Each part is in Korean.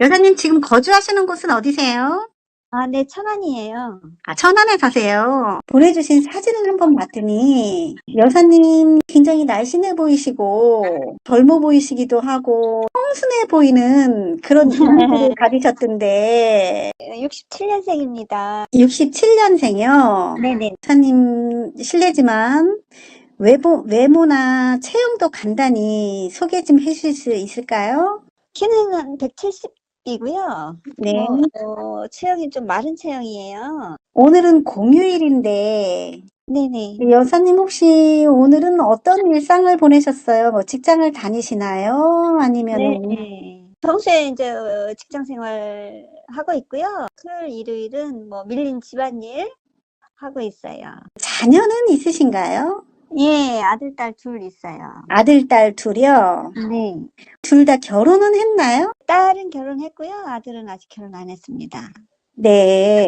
여사님 지금 거주하시는 곳은 어디세요? 아, 네, 천안이에요. 아, 천안에 사세요. 보내주신 사진을 한번 봤더니 여사님 굉장히 날씬해 보이시고 젊어 보이시기도 하고 청순해 보이는 그런 이미지를 가지셨던데 67년생입니다. 67년생이요. 네네. 여사님 실례지만 외모, 외모나 체형도 간단히 소개 좀 해주실 수 있을까요? 키는 170 이고요. 네. 어, 체형이 좀 마른 체형이에요. 오늘은 공휴일인데 네네. 여사님 혹시 오늘은 어떤 일상을 보내셨어요? 뭐 직장을 다니시나요? 아니면은 네. 평소에 이제 어, 직장 생활 하고 있고요. 토요일, 일요일은 뭐 밀린 집안일 하고 있어요. 자녀는 있으신가요? 예, 아들, 딸 둘 있어요. 아들, 딸 둘이요? 네. 둘 다 결혼은 했나요? 딸은 결혼했고요. 아들은 아직 결혼 안 했습니다. 네.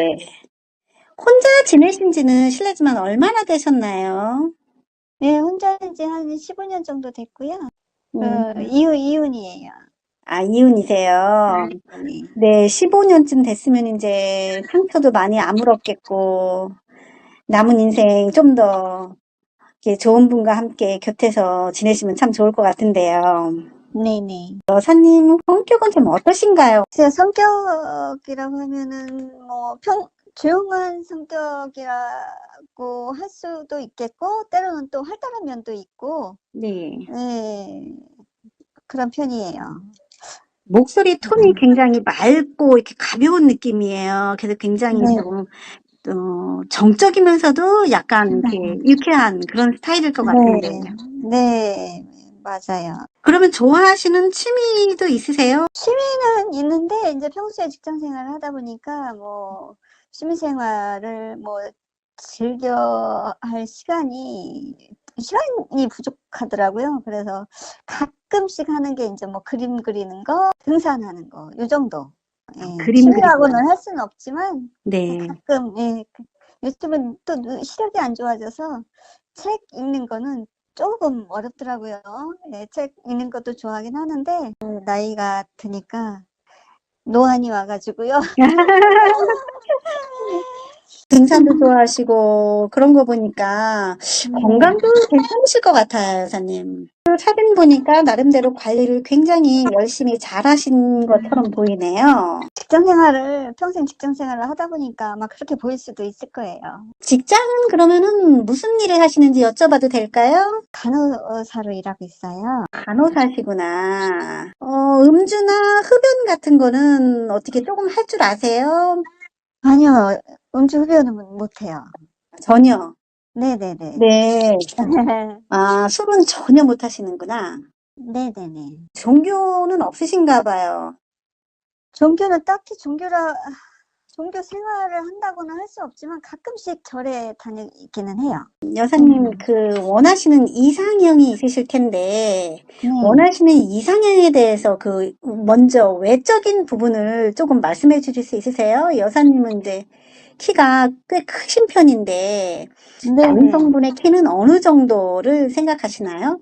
혼자 지내신 지는 실례지만 얼마나 되셨나요? 네, 혼자인 지한 15년 정도 됐고요. 음, 어, 이혼, 이혼이에요. 아, 이혼이세요? 네. 네, 15년쯤 됐으면 이제 상처도 많이 아물었겠고, 남은 인생 좀 더 좋은 분과 함께 곁에서 지내시면 참 좋을 것 같은데요. 네네. 여사님 성격은 좀 어떠신가요? 제 성격이라고 하면은 뭐 평, 조용한 성격이라고 할 수도 있겠고, 때로는 또 활달한 면도 있고, 네. 네, 그런 편이에요. 목소리 톤이 굉장히 맑고 이렇게 가벼운 느낌이에요. 그래서 굉장히 네. 좀, 어, 정적이면서도 약간 이렇게 유쾌한 그런 스타일일 것 같은데. 네, 네, 맞아요. 그러면 좋아하시는 취미도 있으세요? 취미는 있는데, 이제 평소에 직장 생활을 하다 보니까, 뭐, 취미 생활을 뭐, 즐겨 할 시간이, 시간이 부족하더라고요. 그래서 가끔씩 하는 게 이제 뭐, 그림 그리는 거, 등산하는 거, 요 정도. 예, 그림 취미라고는 할 수는 없지만, 네. 가끔, 예, 그- 요즘은 또 눈- 시력이 안 좋아져서 책 읽는 거는 조금 어렵더라고요. 예, 책 읽는 것도 좋아하긴 하는데, 그 나이가 드니까 노안이 와가지고요. 등산도 좋아하시고 그런 거 보니까 건강도 괜찮으실 것 같아요, 여사님. 그 사진 보니까 나름대로 관리를 굉장히 열심히 잘 하신 것처럼 보이네요. 직장 생활을, 평생 직장 생활을 하다 보니까 아마 그렇게 보일 수도 있을 거예요. 직장은 그러면은 무슨 일을 하시는지 여쭤봐도 될까요? 간호사로 일하고 있어요. 간호사시구나. 어, 음주나 흡연 같은 거는 어떻게 조금 할 줄 아세요? 아니요, 음주 흡연은 못해요. 전혀. 네네네. 네. 아, 술은 전혀 못 하시는구나. 네네네. 종교는 없으신가 봐요. 종교는 딱히 종교라, 종교 생활을 한다고는 할수 없지만 가끔씩 절에 다니기는 해요. 여사님, 그, 원하시는 이상형이 있으실 텐데, 네. 원하시는 이상형에 대해서 그, 먼저 외적인 부분을 조금 말씀해 주실 수 있으세요? 여사님은 이제 키가 꽤 크신 편인데, 네. 남성분의 키는 어느 정도를 생각하시나요?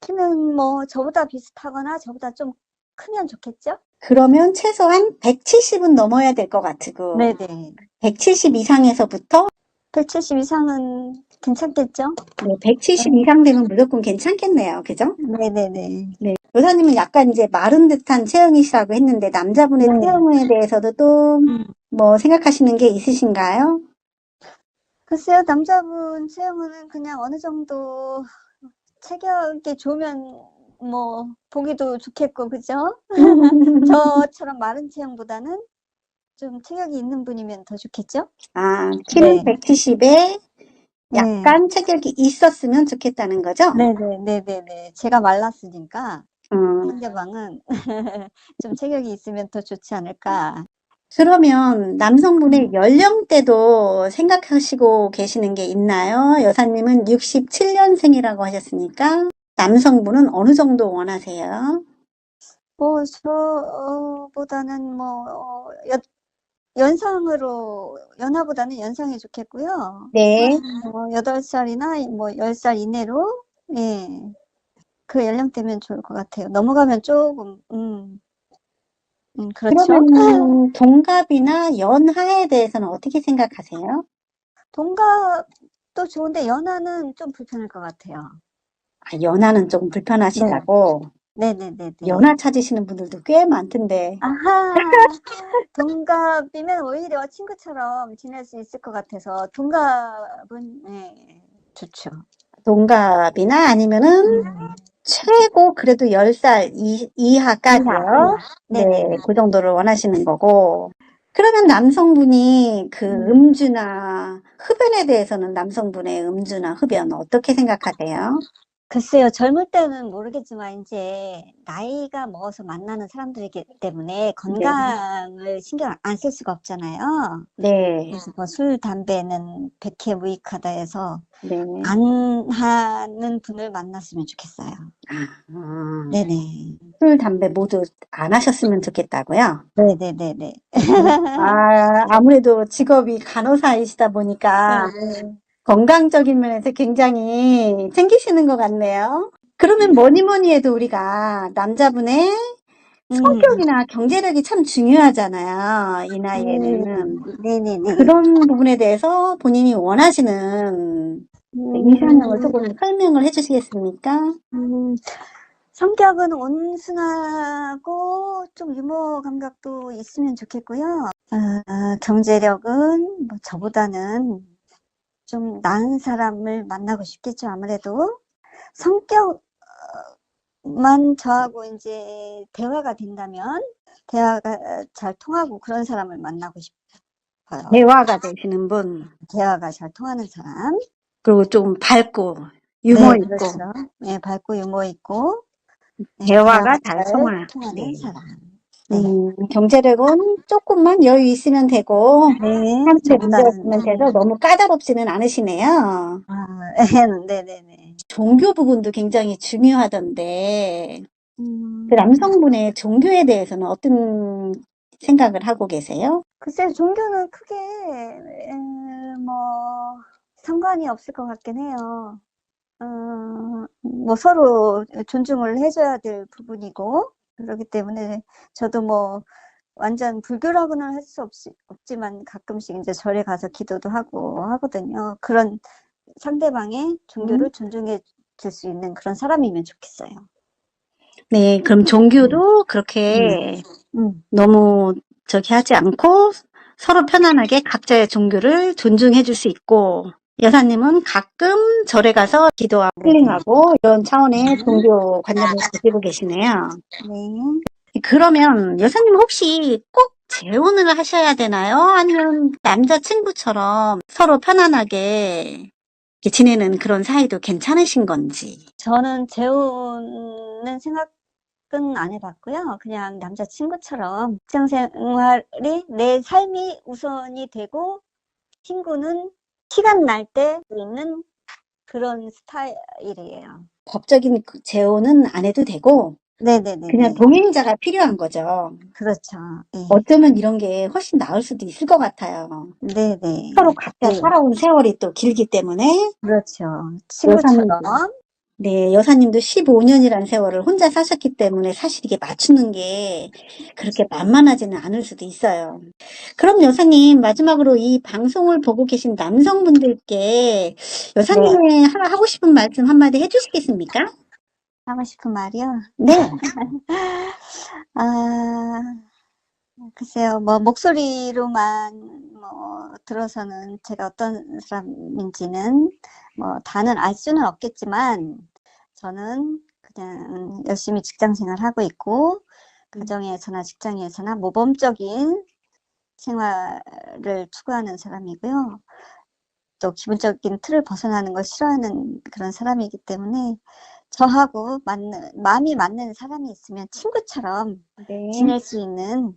키는 뭐 저보다 비슷하거나 저보다 좀 크면 좋겠죠? 그러면 최소한 170은 넘어야 될 것 같고, 네네. 170 이상에서부터 170 이상은 괜찮겠죠? 네, 170 이상 되면 무조건 괜찮겠네요. 그죠? 네네네. 네. 여사님은 약간 이제 마른 듯한 체형이시라고 했는데 남자분의 네. 체형에 대해서도 또 음. 뭐 생각하시는 게 있으신가요? 글쎄요, 남자분 체형은 그냥 어느 정도 체격이 좋으면 뭐 보기도 좋겠고, 그죠? 저처럼 마른 체형보다는 좀 체격이 있는 분이면 더 좋겠죠? 아, 키는 네. 170에 약간 체격이 있었으면 좋겠다는 거죠? 네네네네네. 제가 말랐으니까 음, 상대방은 좀 체격이 있으면 더 좋지 않을까. 그러면 남성분의 연령대도 생각하시고 계시는 게 있나요? 여사님은 67년생이라고 하셨으니까 남성분은 어느 정도 원하세요? 뭐, 저보다는 뭐, 어, 연, 연상으로, 연하보다는 연상이 좋겠고요. 네. 뭐, 8살이나 뭐, 10살 이내로, 예, 그 연령대면 좋을 것 같아요. 넘어가면 조금, 음, 음, 그렇죠. 그러면 동갑이나 연하에 대해서는 어떻게 생각하세요? 동갑도 좋은데 연하는 좀 불편할 것 같아요. 아, 연하는 조금 불편하시다고. 네네네네. 연하 찾으시는 분들도 꽤 많던데. 아하, 동갑이면 오히려 친구처럼 지낼 수 있을 것 같아서 동갑은 네, 좋죠. 동갑이나 아니면은 음, 최고 그래도 10살 이, 이하까지요. 네. 그 정도를 원하시는 거고. 그러면 남성분이 그 음. 음주나 흡연에 대해서는 남성분의 음주나 흡연 어떻게 생각하세요? 글쎄요, 젊을 때는 모르겠지만 이제 나이가 먹어서 만나는 사람들이기 때문에 건강을 신경 안 쓸 수가 없잖아요. 네, 그래서 뭐 술, 담배는 백해 무익하다 해서 네. 안 하는 분을 만났으면 좋겠어요. 아, 아, 네네. 술, 담배 모두 안 하셨으면 좋겠다고요? 네네네네. 아, 아무래도 직업이 간호사이시다 보니까 네. 건강적인 면에서 굉장히 챙기시는 것 같네요. 그러면 뭐니 뭐니 해도 우리가 남자분의 음, 성격이나 경제력이 참 중요하잖아요. 이 나이에는. 네네네. 그런 부분에 대해서 본인이 원하시는 이상형을 조금 설명을 해주시겠습니까? 음, 성격은 온순하고 좀 유머 감각도 있으면 좋겠고요. 아, 경제력은 뭐 저보다는 좀 나은 사람을 만나고 싶겠죠, 아무래도. 성격만 저하고 이제 대화가 된다면, 대화가 잘 통하고 그런 사람을 만나고 싶어요. 대화가 되시는 분, 대화가 잘 통하는 사람. 그리고 좀 밝고 유머 네, 있고 그렇죠. 네, 밝고 유머 있고, 네, 대화가 잘 통하- 통하는 네. 사람. 네. 음, 경제력은 조금만 여유 있으면 되고 네, 한때 저보다는, 문제였으면 돼서 너무 까다롭지는 않으시네요. 아, 네네네. 종교 부분도 굉장히 중요하던데 음, 그 남성분의 종교에 대해서는 어떤 생각을 하고 계세요? 글쎄, 종교는 크게, 에, 뭐, 상관이 없을 것 같긴 해요. 어, 뭐, 서로 존중을 해줘야 될 부분이고, 그렇기 때문에 저도 뭐, 완전 불교라고는 할 수 없지만 가끔씩 이제 절에 가서 기도도 하고 하거든요. 그런 상대방의 종교를 존중해 줄 수 있는 그런 사람이면 좋겠어요. 네, 그럼 종교도 그렇게 음, 너무 저기 하지 않고 서로 편안하게 각자의 종교를 존중해 줄 수 있고 여사님은 가끔 절에 가서 기도하고 힐링하고 이런 차원의 종교 관념을 가지고 계시네요. 네. 그러면 여사님 혹시 꼭 재혼을 하셔야 되나요? 아니면 남자친구처럼 서로 편안하게 지내는 그런 사이도 괜찮으신 건지? 저는 재혼은 생각은 안 해봤고요. 그냥 남자친구처럼 직장 생활이 내 삶이 우선이 되고 친구는 시간 날 때 있는 그런 스타일이에요. 법적인 그 재혼은 안 해도 되고 네네네. 그냥 동행자가 필요한 거죠. 그렇죠. 예. 어쩌면 이런 게 훨씬 나을 수도 있을 것 같아요. 네네. 서로 각자 네. 살아온 세월이 또 길기 때문에 그렇죠. 친구처럼. 네, 여사님도 15년이라는 세월을 혼자 사셨기 때문에 사실 이게 맞추는 게 그렇게 만만하지는 않을 수도 있어요. 그럼 여사님, 마지막으로 이 방송을 보고 계신 남성분들께 여사님의 하- 하고 싶은 말씀 한마디 해주시겠습니까? 하고 싶은 말이요. 네. 아, 글쎄요, 뭐, 목소리로만, 뭐, 들어서는 제가 어떤 사람인지는, 뭐, 다는 알 수는 없겠지만, 저는 그냥 열심히 직장 생활하고 있고, 가정에서나 직장에서나 모범적인 생활을 추구하는 사람이고요. 또 기본적인 틀을 벗어나는 걸 싫어하는 그런 사람이기 때문에, 저하고 맞는, 마음이 맞는 사람이 있으면 친구처럼 네. 지낼 수 있는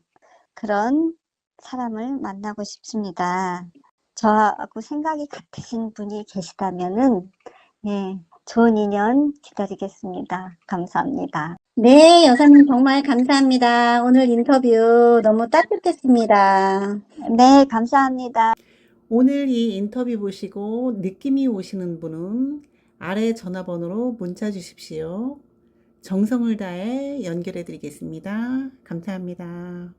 그런 사람을 만나고 싶습니다. 저하고 생각이 같으신 분이 계시다면은, 예, 좋은 인연 기다리겠습니다. 감사합니다. 네, 여사님 정말 감사합니다. 오늘 인터뷰 너무 따뜻했습니다. 네, 감사합니다. 오늘 이 인터뷰 보시고 느낌이 오시는 분은 아래 전화번호로 문자 주십시오. 정성을 다해 연결해 드리겠습니다. 감사합니다.